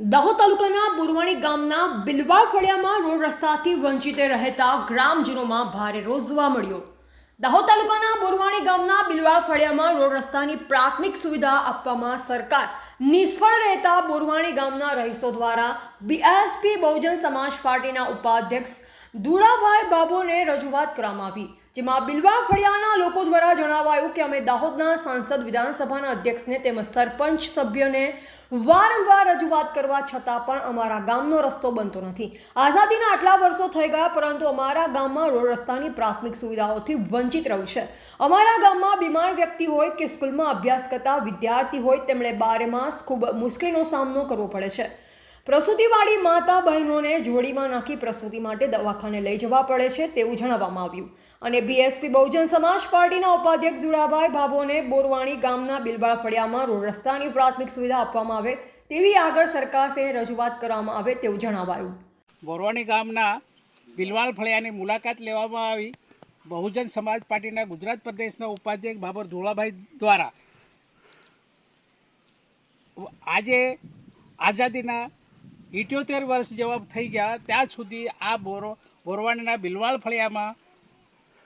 દાહોદ તાલુકાના બુરવાણી ગામના બિલવા ફળિયામાં રોડ રસ્તાથી વંચિત રહેતા ગ્રામજનોમાં ભારે રોષ જોવા મળ્યો. દાહોદ તાલુકાના બોરવાણી ગામના બિલવાળ ફળિયામાં રોડ રસ્તાની પ્રાથમિક સુવિધા આપવામાં સરકાર નિષ્ફળ રહેતા બોરવાણી ગામના રહીશો દ્વારા બીએસપી બહુજન સમાજ પાર્ટીના ઉપાધ્યક્ષ દુડાભાઈ બાબુને રજૂઆત કરવામાં આવી. જેમાં બિલવા ફળિયાના લોકો દ્વારા જણાવાયું કે અમે દાહોદના સાંસદ વિધાનસભાના અધ્યક્ષને તેમજ સરપંચ સભ્યને વારંવાર રજૂઆત કરવા છતાં પણ અમારા ગામનો રસ્તો બનતો નથી. આઝાદીના આટલા વર્ષો થઈ ગયા, પરંતુ અમારા ગામમાં રોડ રસ્તાની પ્રાથમિક સુવિધાઓથી વંચિત રહ્યું છે. અમારા ગામમાં બીમાર વ્યક્તિ હોય કે સ્કૂલમાં અભ્યાસ કરતા વિદ્યાર્થી હોય, તેમણે બારે માસ ખૂબ મુશ્કેલીનો સામનો કરવો પડે છે. પ્રસૂતિવાળી માતા બહેનોને જોડીમાં નાખી પ્રસૂતિ માટે દવાખાને લઈ જવા પડે છે તેવું જણાવવામાં આવ્યું. અને બીએસપી બહુજન સમાજ પાર્ટીના ઉપાધ્યક્ષ જુડાભાઈ ભાભોને બોરવાણી ગામના બિલબાળ ફળિયામાં રોડ રસ્તાની પ્રાથમિક સુવિધા આપવામાં આવે તેવી આગળ સરકારશ્રીને રજૂઆત કરવામાં આવે તેવું જણાવાયું. બોરવાણી ગામના બિલવાલ ફળિયાની મુલાકાત લેવામાં આવી. બહુજન સમાજ પાર્ટીના ગુજરાત પ્રદેશના ઉપાધ્યક્ષ બાબર ધોળાભાઈ દ્વારા આજે આઝાદીના ઇઠ્યોતેર વર્ષ જેવા થઈ ગયા. ત્યાં સુધી આ બોરો બોરવાણીના બિલવાળ ફળિયામાં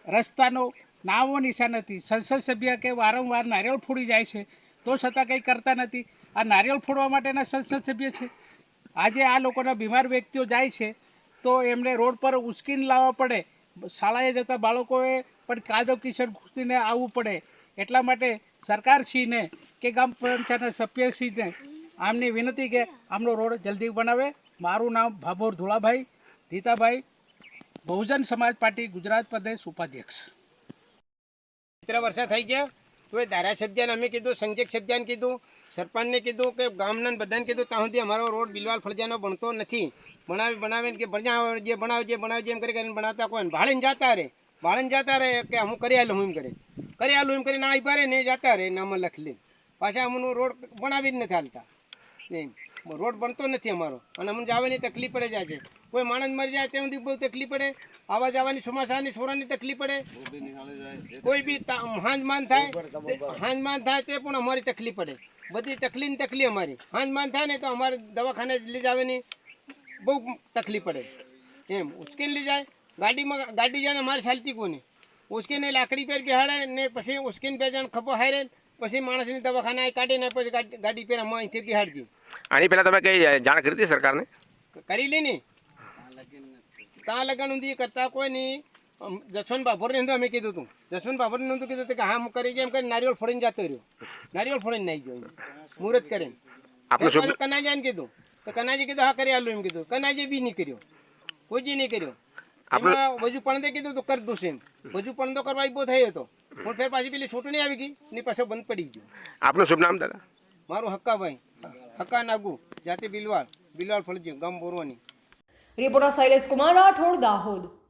રસ્તાનો નામો નિશાન નથી સંસદ સભ્ય કે વારંવાર નારિયેળ ફોડી જાય છે, તો છતાં કંઈ કરતા નથી. આ નારિયેળ ફોડવા માટેના સંસદ સભ્ય છે. આજે આ લોકોના બીમાર વ્યક્તિઓ જાય છે, તો એમને રોડ પર ઉશ્કીને લાવવા પડે. શાળાએ જતા બાળકોએ પણ કાદવ કિશોર ઘૂસીને આવવું પડે. એટલા માટે સરકારશ્રીને કે ગામ પંચાયતના સભ્યશ્રીને આમની વિનંતી કે આમનો રોડ જલ્દી બનાવે. મારું નામ ભાભોર ધુળાભાઈ, ધીતાભાઈ, બહુજન સમાજ પાર્ટી, ગુજરાત પ્રદેશ ઉપાધ્યક્ષ. મિત્ર વર્ષા થઈ ગયા. તો એ ધારાસભ્યને અમે કીધું, સંજય સભ્યાને કીધું, સરપંચને કીધું કે ગામના બધાને કીધું, ત્યાં સુધી અમારો રોડ બિલવાલ ફળજાનો બનતો નથી. બનાવી, બનાવીને કે બનાવ જે બનાવ જે બનાવ એમ કરી કરીને બનાવતા કોઈ ભાળીને જતા રહે ભાળીને જતા રહે કે હું કરી આલું એમ કરે. કરી આલું એમ કરીને આવી પારે ને જતા રહે નામાં લખી લે. પાછા અમનું રોડ બનાવી જ નથી હાલતા. એમ રોડ બનતો નથી અમારો. અને અમને જવાની તકલીફ પડે જાય છે. કોઈ માણસ મરી જાય ત્યાં સુધી બહુ તકલીફ પડે. આવવા જવાની ચોમાસાની છોરાની તકલીફ પડે. કોઈ બી હાંજમાન થાય હાંજમાન થાય તે પણ અમારી તકલીફ પડે. બધી તકલીફ તકલીફ અમારી. હાંજમાન થાય ને તો અમારે દવાખાને લઈ જવાની બહુ તકલીફ પડે. એમ, ઉચકીને લઈ જાય. ગાડીમાં ગાડી જાય ને અમારે ચાલતી કોને? ઉચકીને લાકડી પર બેહાડે ને પછી ઉચકીને બે જણ ખભો હારે પછી માણસની દવાખાને અહીં કાઢીને પછી ગાડી- પર અમે અહીંથી બિહાડજી આની પહેલાં તમે કઈ જાણ કરી હતી સરકારને? કરી લી ને. ત્યાં લગન ઊંધી કરતા કોઈ નહીં. જસવંત બાભરને નહોતું અમે કીધું હતું જસવંત બાભરને નહોતું કીધું હતું કે હા હું કરી એમ કરી નારિયેળ ફોડીને જતો રહ્યો. નારિયેળ ફોડીને નાઈ ગયો. મુહૂર્ત કરીને. આપનું શું કનાજીને કીધું. તો કનાજી કીધું હા કરી આલું એમ કીધું. કનાજી બી નહીં કર્યો. કોઈ જી નહીં કર્યો. આપણે વજુ પણ કીધું તો કરી દઉં એમ. વજુ પણ તો કરવા બહુ થયો હતો પણ ફેર પાછી પેલી છૂટણી આવી ગઈ ની પાસે બંધ પડી ગયું. આપનું શુભ નામ દાદા? મારું હક્કાભાઈ. હક્કા નાગુ જાતિ બિલવાળ બિલવાળ ફળજી ગામ બોરવાની. રિપોર્ટર શૈલેષ કુમાર રાઠોડ દાહોદ.